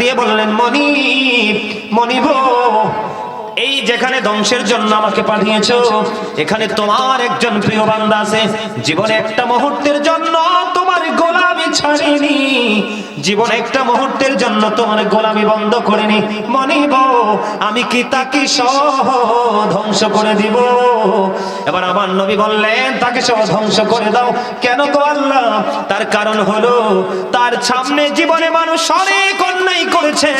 দিয়ে বললেন মনি মনিব এই যেখানে ধ্বংসের জন্য আমাকে পাঠিয়েছ, এখানে তোমার একজন প্রিয় বান্দা আছে। জীবনে একটা মুহূর্তের জন্য তোমার ছাড়িনি। জীবনে একটা মুহূর্তের জন্য তোমার গোলামি বন্ধ করিনি। মনিব আমি কি তাকে সহ ধ্বংস করে দিব? এবার আমার নবী বললেন, তাকে সহ ধ্বংস করে দাও। কেন গো আল্লাহ? তার কারণ হলো, তার সামনে জীবনে মানুষ অনেক অন্যায় করেছে,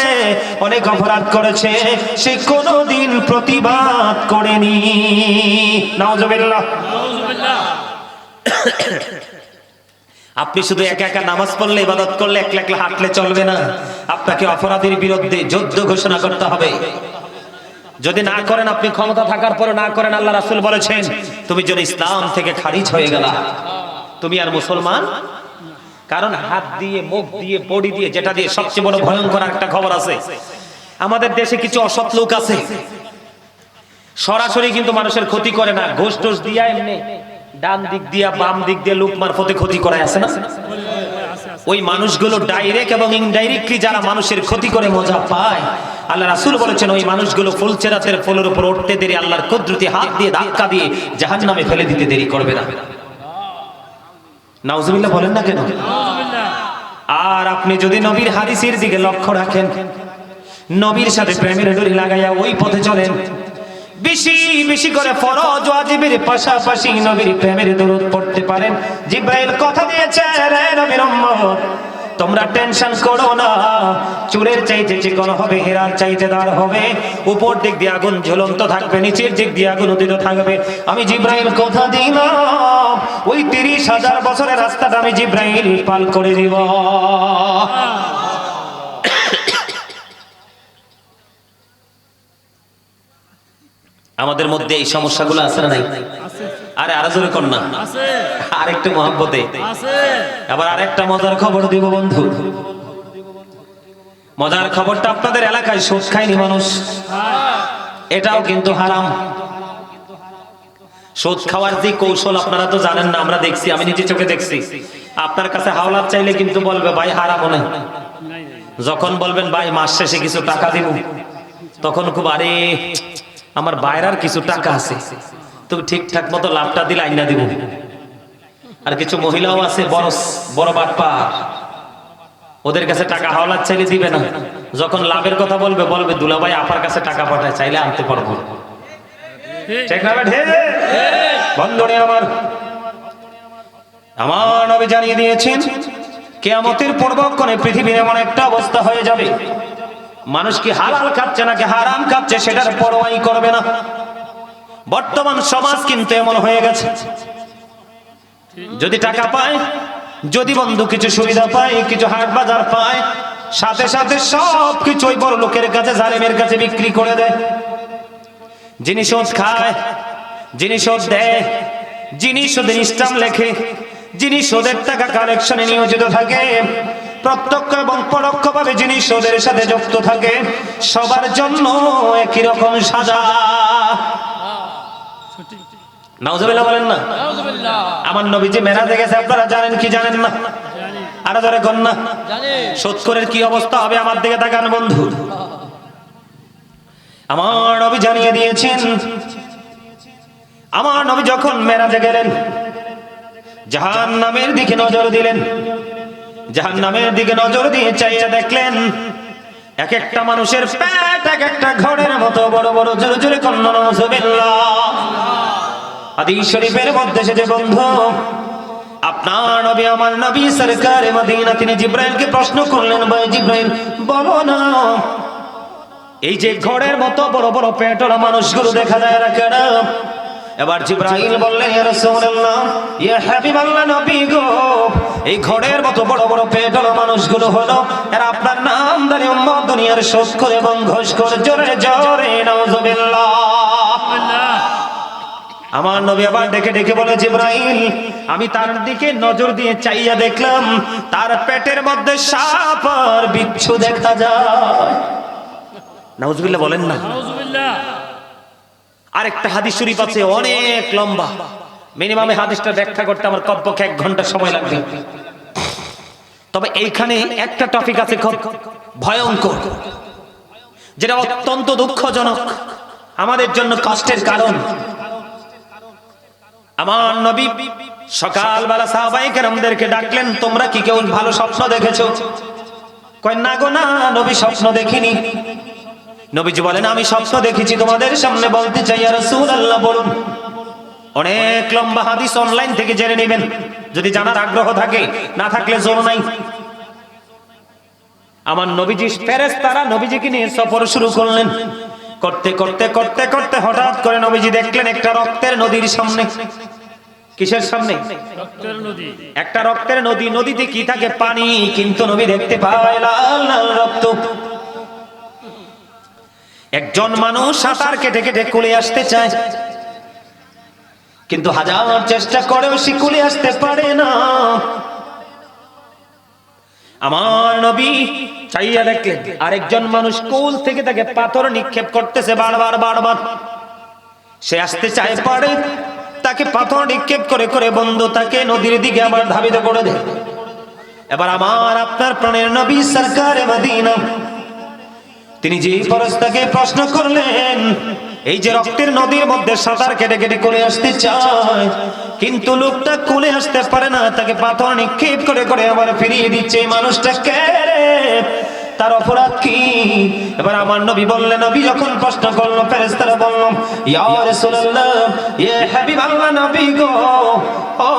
অনেক অপরাধ করেছে। সে কোনোদিন প্রতিবাদ করেনি। নাউজুবিল্লাহ। আপনি শুধু একা একা নামাজ পড়লে, ইবাদত করলে, একলা একলা হাঁটলে চলবে না। আপনাকে অপরাধীর বিরুদ্ধে যুদ্ধ ঘোষণা করতে হবে। যদি না করেন, আপনি ক্ষমতা থাকার পরে না করেন, আল্লাহ রাসূল বলেছেন, তুমি যেন ইসলাম থেকে খারিজ হয়ে গেলা, তুমি আর মুসলমান? কারণ হাত দিয়ে, মুখ দিয়ে, বডি দিয়ে, যেটা দিয়ে সবচেয়ে বড় ভয়ঙ্কর একটা খবর আছে, আমাদের দেশে কিছু অসৎ লোক আছে। সরাসরি কিন্তু মানুষের ক্ষতি করে না, ঘোষ টোষ দিয়া এমনি ডান দিক দিয়া বাম দিক দিয়ে লোক মারফতে ক্ষতি করে আছে না? ওই মানুষগুলো ডাইরেক্ট এবং ইনডাইরেক্টলি যারা মানুষের ক্ষতি করে মজা পায়, আল্লাহ রাসূল বলেছেন, ওই মানুষগুলো ফুলচেরাতের ফুলের উপর উঠতে দেরি, আল্লাহর কুদরতি হাত দিয়ে ধাক্কা দিয়ে জাহান্নামে ফেলে দিতে দেরি করবে না। নাউজুবিল্লাহ বলেন না কেন? আর আপনি যদি নবীর হাদিসের দিকে লক্ষ্য রাখেন, নবীর সাথে প্রেমের ডোরি লাগাইয়া ওই পথে চলেন বেশি বেশি করে ফরজ ওয়াজিবের পাশাপাশি নবীর প্রেমের দরুদ পড়তে পারেন। জিব্রাইল কথা দিয়েছে, রে নবীর উম্মত, তোমরা টেনশন করো না। চুলের চাইতে চিকন হবে, হেরার চাইতে দাঁড় হবে। উপর দিক দিয়ে আগুন ঝুলন্ত থাকবে, নিচের দিক দিয়ে আগুন উদিত থাকবে। আমি জিব্রাইল কথা দিলাম, ওই তিরিশ হাজার বছরের রাস্তাটা আমি জিব্রাইল পাল করে দিব। আমাদের মধ্যে এই সমস্যাগুলো আছে না নাই? আরে আরও জোরে কর না। আরেকটু মহব্বতে। আবার আরেকটা মজার খবর দিব বন্ধু। মজার খবরটা আপনাদের এলাকায় সুদ খায়নি মানুষ। এটাও কিন্তু হারাম। সুদ খাওয়ার যে কৌশল আপনারা তো জানেন না আমরা দেখছি আমি নিজে চোখে দেখছি। আপনার কাছে হাওলাত চাইলে কিন্তু বলবে ভাই হারাম না যখন বলবেন ভাই মাস শেষে কিছু টাকা দিব তখন খুব আরে আমার বাইরার কিছু টাকা আছে, তো ঠিকঠাক মতো লাভটা দিলে আইনা দিব। আর কিছু মহিলাও আছে, বড় বড় বাটপা ওদের কাছে টাকা হাওলাত চাইলে দিবে না। যখন লাভের কথা বলবে বলবে, দুলাভাই আপার কাছে টাকা পাঠায়, চাইলে আনতে পারব। আমার। আমার জানিয়ে দিয়েছেন, কেয়ামতের পূর্বক্ষণে পৃথিবীর এমন একটা অবস্থা হয়ে যাবে। মানুষ কি হালাল খাচ্ছে নাকি হারাম খাচ্ছে সেটার পরোয়াই করবে না? বর্তমান সমাজ কিন্তু এমন হয়ে গেছে। যদি টাকা পায়, যদি বন্ধু কিছু সুবিধা পায়, কিছু হাট বাজার পায়, সাথে সাথে সব কিছু ওই বড় লোকের কাছে, জালেমের কাছে বিক্রি করে দেয়। যিনি খায়, যিনি দেয়, যিনি সুদের ইসলাম লেখে, যিনি সুদের টাকা কালেকশনে নিয়োজিত থাকে প্রত্যক্ষ এবং পরোক্ষভাবে যিনি ওদের সাথে যুক্ত থাকে, সবার জন্য একই রকম সাজা। বলেন না? আমার কি অবস্থা হবে আমার দিকে আমার নবী জানিয়ে দিয়েছেন, আমার নবী যখন মেরাজে গেলেন জাহান নামের দিকে নজর দিলেন জাহান নামের দিকে নজর দিয়ে চাইয়া দেখলেন এক একটা মানুষের পেট এক একটা ঘরের মতো বড় বড় জোরে জোরে কন্যা আদি যে নবী নবী তিনি প্রশ্ন করলেন না, এই যে মতো বড় বড় মানুষগুলো দেখা যায় না কেন? এবার জিব্রাইল বললেন ইয়া রাসূলুল্লাহ ইয়া হাবিবাল্লাহ নবী গো এই ঘরের মতো বড় বড় পেটলা মানুষগুলো হলো এরা আপনার নাম দানি উম্মত দুনিয়ার শোধ করে এবং ঘোষ করে জোরে জোরে নাউজুবিল্লাহ। আমার নবী আবার ডেকে ডেকে বলে জিব্রাইল আমি তার দিকে নজর দিয়ে চাইয়া দেখলাম তার পেটের মধ্যে সাপ আর বিচ্ছু দেখা যায়। নাউজুবিল্লাহ বলেন না। আরেকটা হাদিস শরীফ আছে, অনেক লম্বা। মিনিমাম হাদিসটা ব্যাখ্যা করতে আমার কমপক্ষে এক ঘণ্টা সময় লাগবে। তবে এইখানে একটা টপিক আছে খুব ভয়ঙ্কর, যেটা অত্যন্ত দুঃখজনক। আমাদের জন্য কষ্টের কারণ। আমার নবী সকালবেলা সাহাবাই কেরামদেরকে ডাকলেন, তোমরা কি কেউ ভালো স্বপ্ন দেখেছ? কয়, না গো, না, নবী স্বপ্ন দেখিনি। নবীজি বলেন আমি স্বপ্ন দেখেছি তোমাদের সামনে বলতে চাই আর আল্লাহ বলুন। অনেক লম্বা হাদিস অনলাইন থেকে জেনে নেবেন। যদি জানার আগ্রহ থাকে না থাকলে জোর নাই। আমার নবীজি ফেরেস তারা নবীজিকে নিয়ে সফর শুরু করলেন। করতে করতে করতে করতে হঠাৎ করে নবীজি দেখলেন একটা রক্তের নদীর সামনে। কিসের সামনে? রক্তের নদী। একটা রক্তের নদী নদীতে কি থাকে পানি কিন্তু নবী দেখতে পায় লাল লাল রক্ত। একজন মানুষ সাঁতার কেটে কেটে কুলে আসতে চায়। কিন্তু হাজার চেষ্টা করেও সে কুলে আসতে পারে না। আমার নবী চাইয়া দেখলেন আরেকজন মানুষ কুল থেকে তাকে পাথর নিক্ষেপ করতেছে বারবার বারবার। সে আসতে চায় পারে, তাকে পাথর নিক্ষেপ করে করে বন্ধু তাকে নদীর দিকে আবার ধাবিত করে দেয়। এবার আমার আপনার প্রাণের নবী সরকার মদিনা। তিনি যে ফরস্তাকে প্রশ্ন করলেন, এই যে রক্তের নদীর মধ্যে সাঁতার কেটে কেটে করে আসতে চায়, কিন্তু লোকটা কোলে আসতে পারে না, তাকে পাথর নিক্ষেপ করে করে আবার ফিরিয়ে দিচ্ছে, এই মানুষটা কে তার অপরাধ কি? এবার আমার নবী বললেন, নবী যখন প্রশ্ন করল, ফেরেশতারা বলল, ইয়া রাসূলুল্লাহ, ইয়া হাবিবাল্লাহ নবী গো, ও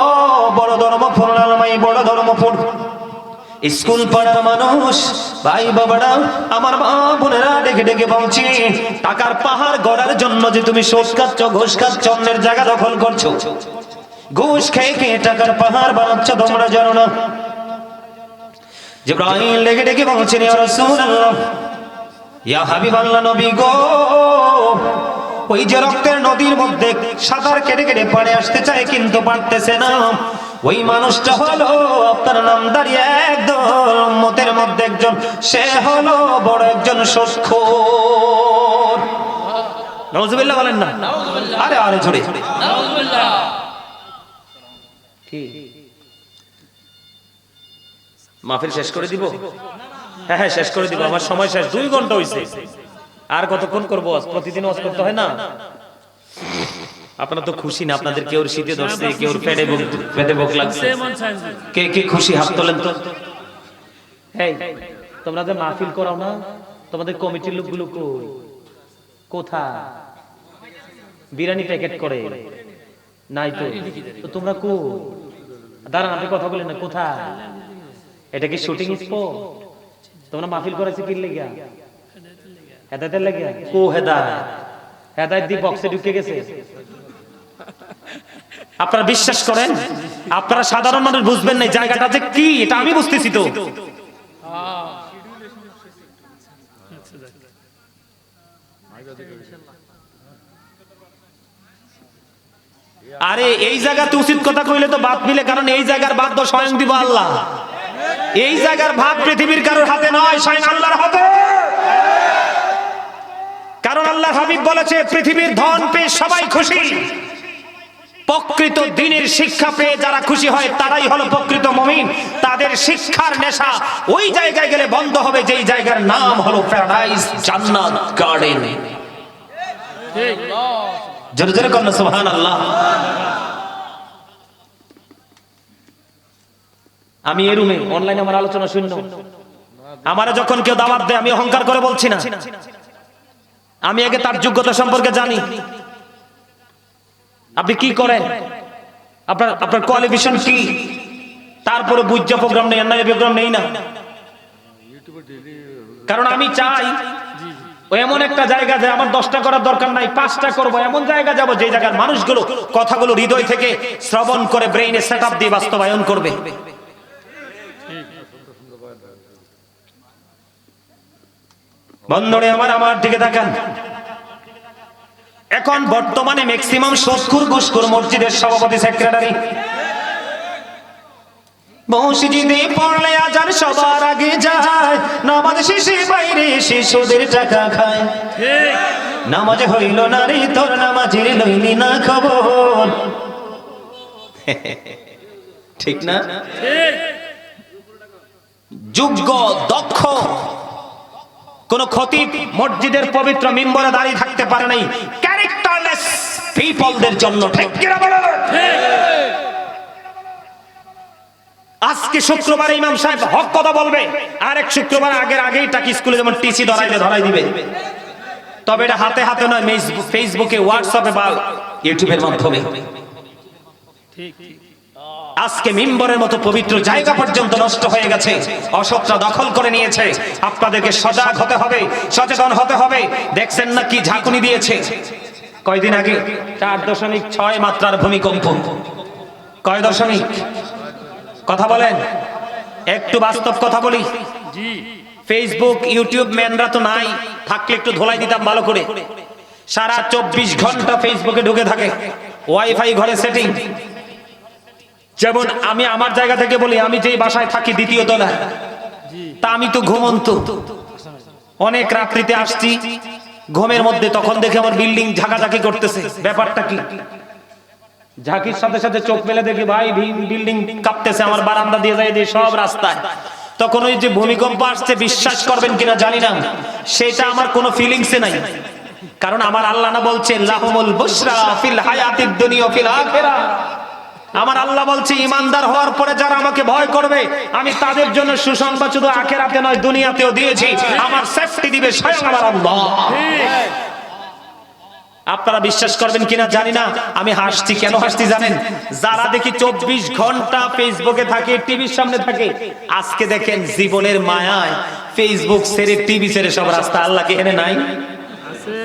বড় ধর্ম ধর্মপুর আলমাই বড় ধর্মপুর স্কুল পড়ার মানুষ, ভাই বাবারা, আমার মা বোনেরা ডেকে ডেকে বলছি, টাকার পাহাড় গড়ার জন্য যে তুমি সোজ খাচ্ছ, ঘুষ খাচ্ছ, অন্যের জায়গা দখল করছ। ঘুষ খেয়ে খেয়ে টাকার পাহাড় বানাচ্ছ তোমরা জানো না। জিব্রাহিম লেগে ডেকে বলছেন, ইয়া রাসূলুল্লাহ, ইয়া হাবিবাল্লাহ নবী গো, ওই যে রক্তের নদীর মধ্যে সাঁতার কেটে কেটে পাড়ে আসতে চায়, কিন্তু পারতেছে না। ওই মানুষটা হলো আপনার নাম দাঁড়িয়ে একদম মতের মধ্যে একজন। সে হলো বড় একজন সস্খ নজুবিল্লাহ বলেন না? আরে আরে ঝরে মাহফিল শেষ করে দিব? হ্যাঁ হ্যাঁ শেষ করে দিব। আমার সময় শেষ। দুই ঘণ্টা হইছে। আর কতক্ষণ করব? প্রতিদিন ওয়াজ করতে হয় না? আপনারা তো খুশি না আপনাদের কেউ শীতে ধরছে কেউ পেটে বুক পেটে বুক লাগছে। কে কে খুশি হাত তোলেন তো? এই তোমরা যে মাহফিল করাও না তোমাদের কমিটির লোকগুলো কই? কোথায়? বিরিয়ানি প্যাকেট করে। নাই তো। তো তোমরা কো দাঁড়ান আপনি কথা বলেন না কোথা এটা কি শুটিং স্পট তোমরা মাহফিল করেছে কি লেগা? হেদায়তের লেগে? কো হেদায় হেদায়ত দি বক্সে ঢুকে গেছে। আপনারা বিশ্বাস করেন? আপনারা সাধারণ মানুষ বুঝবেন না জায়গাটা যে কি, এটা আমি বুঝতেছি তো। আরে, এই জায়গাতে উচিত কথা কইলে তো বাদ মিলে, কারণ এই জায়গার বাদ তো স্বয়ং দিব আল্লাহ। এই জায়গার ভাগ পৃথিবীর কারোর হাতে নয়, স্বয়ং আল্লাহর হাতে। কারণ আল্লাহ হাবিব বলেছে, পৃথিবীর ধন পেয়ে সবাই খুশি। প্রকৃত দিনের শিক্ষা পেয়ে যারা খুশি হয়, তারাই হলো প্রকৃত মমিন। তাদের শিক্ষার নেশা ওই জায়গায় গেলে বন্ধ হবে, যেই জায়গার নাম হলো প্যারাডাইস জান্নাত গার্ডেন জোরে জোরে কন্যা সুবহান আল্লাহ আমি এ রুমে অনলাইনে আমার আলোচনা শূন্য। আমারে যখন কেউ দাওয়াত দেয়, আমি অহংকার করে বলছি না। আমি আগে তার যোগ্যতা সম্পর্কে জানি। আপনি কি করেন? আপনার আপনার কোয়ালিফিকেশন কি? তারপরে বুঝা প্রোগ্রাম নেই না প্রোগ্রাম নেই না? কারণ আমি চাই এমন একটা জায়গা যে আমার দশটা করার দরকার নাই পাঁচটা করব এমন জায়গা যাব যে জায়গার মানুষগুলো কথাগুলো হৃদয় থেকে শ্রবণ করে ব্রেইনে সেট আপ দিয়ে বাস্তবায়ন করবে। বন্ধনে আমার আমার দিকে তাকান। এখন বর্তমানে ম্যাক্সিমাম সস্কুর গুসকুর মসজিদের সভাপতি সেক্রেটারি পড়লে সবার হইল না রে না ঠিক না? যোগ্য, দক্ষ, কোন ক্ষতি মসজিদের পবিত্র মিম্বরে দাঁড়িয়ে থাকতে পারে নাই। ক্যারেক্টারলেস পিপলদের জন্য ঠিক কিনা বলেন? আজকে শুক্রবার ইমাম সাহেব হক কথা বলবে আর এক শুক্রবার আগের আগেই টাকি স্কুলে যেমন টিসি ধরাইলে ধরাই দিবে। তবে এটা হাতে হাতে নয় ফেসবুকে হোয়াটসঅ্যাপে বা ইউটিউবের মাধ্যমে। আজকে মিম্বরের মতো পবিত্র জায়গা পর্যন্ত নষ্ট হয়ে গেছে অসৎরা দখল করে নিয়েছে। আপনাদেরকে সজাগ হতে হবে সচেতন হতে হবে। দেখছেন না কি ঝাঁকুনি দিয়েছে? কয়দিন আগে? চার দশমিক ছয় মাত্রার ভূমিকম্প। কয় দশমিক? কথা বলেন। একটু বাস্তব কথা বলি। ফেসবুক ইউটিউব ম্যানরা তো নাই। থাকলে একটু ধোলাই দিতাম ভালো করে। সারা চব্বিশ ঘণ্টা ফেসবুকে ঢুকে থাকে। ওয়াইফাই ঘরে সেটিং যেমন আমি আমার জায়গা থেকে বলি আমি যেই বাসায় থাকি দ্বিতীয় তলায় তা আমি তো ঘুমন্ত। অনেক রাত্রিতে আসছি। ঘুমের মধ্যে তখন দেখে আমার বিল্ডিং ঝাঁকাঝাঁকি করতেছে। ব্যাপারটা কি? ঝাঁকির সাথে সাথে চোখ মেলে দেখি ভাই বিল্ডিং কাঁপতেছে আমার বারান্দা দিয়ে যায় দিয়ে সব রাস্তায়। তখন ওই যে ভূমিকম্প আসছে বিশ্বাস করবেন কিনা জানি না। সেটা আমার কোনো ফিলিংসে নাই। কারণ আমার আল্লাহ না বলছে লাহুমুল বুশরা ফিল হায়াতিদ দুনিয়া ফিল আখিরা আমার আল্লাহ বলছে, ইমানদার হওয়ার পরে যারা আমাকে ভয় করবে, আমি তাদের জন্য সুসংবাদ শুধু আখেরাতে নয়, দুনিয়াতেও দিয়েছি। আমার সেফটি দিবে স্বয়ং আমার আল্লাহ। আপনারা বিশ্বাস করবেন কিনা জানি না, আমি হাসছি। কেন হাসছি জানেন? যারা দেখি চব্বিশ ঘণ্টা ফেসবুকে থাকে, টিভির সামনে থাকে, আজকে দেখেন জীবনের মায়ায় ফেসবুক ছেড়ে টিভি ছেড়ে সব রাস্তা আল্লাহকে এনে নাই? আছে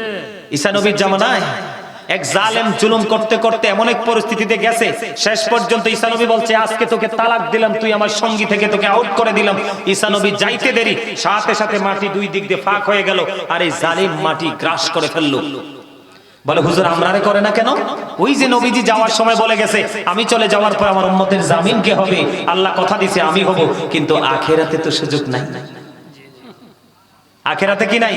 ঈসানবীর জামানায়? এক জালেম জুলুম করতে করতে এমন এক পরিস্থিতিতে গেছে, শেষ পর্যন্ত ঈসানবী বলছে, আজকে তোকে তালাক দিলাম, তুই আমার সঙ্গী থেকে তোকে আউট করে দিলাম। ঈসানবী যাইতে দেরি, সাথে সাথে মাটি দুই দিক দিয়ে ফাঁক হয়ে গেল আর এই জালিম মাটি গ্রাস করে ফেলল। বলে, হুজুর আমরারে করে না কেন? ওই যে নবীজি যাওয়ার সময় বলে গেছে, আমি চলে যাওয়ার পর আমার উম্মতের জামিন কে হবে? আল্লাহ কথা দিছে, আমি হব। কিন্তু আখেরাতে তো সুযোগ নাই। আখেরাতে কি নাই?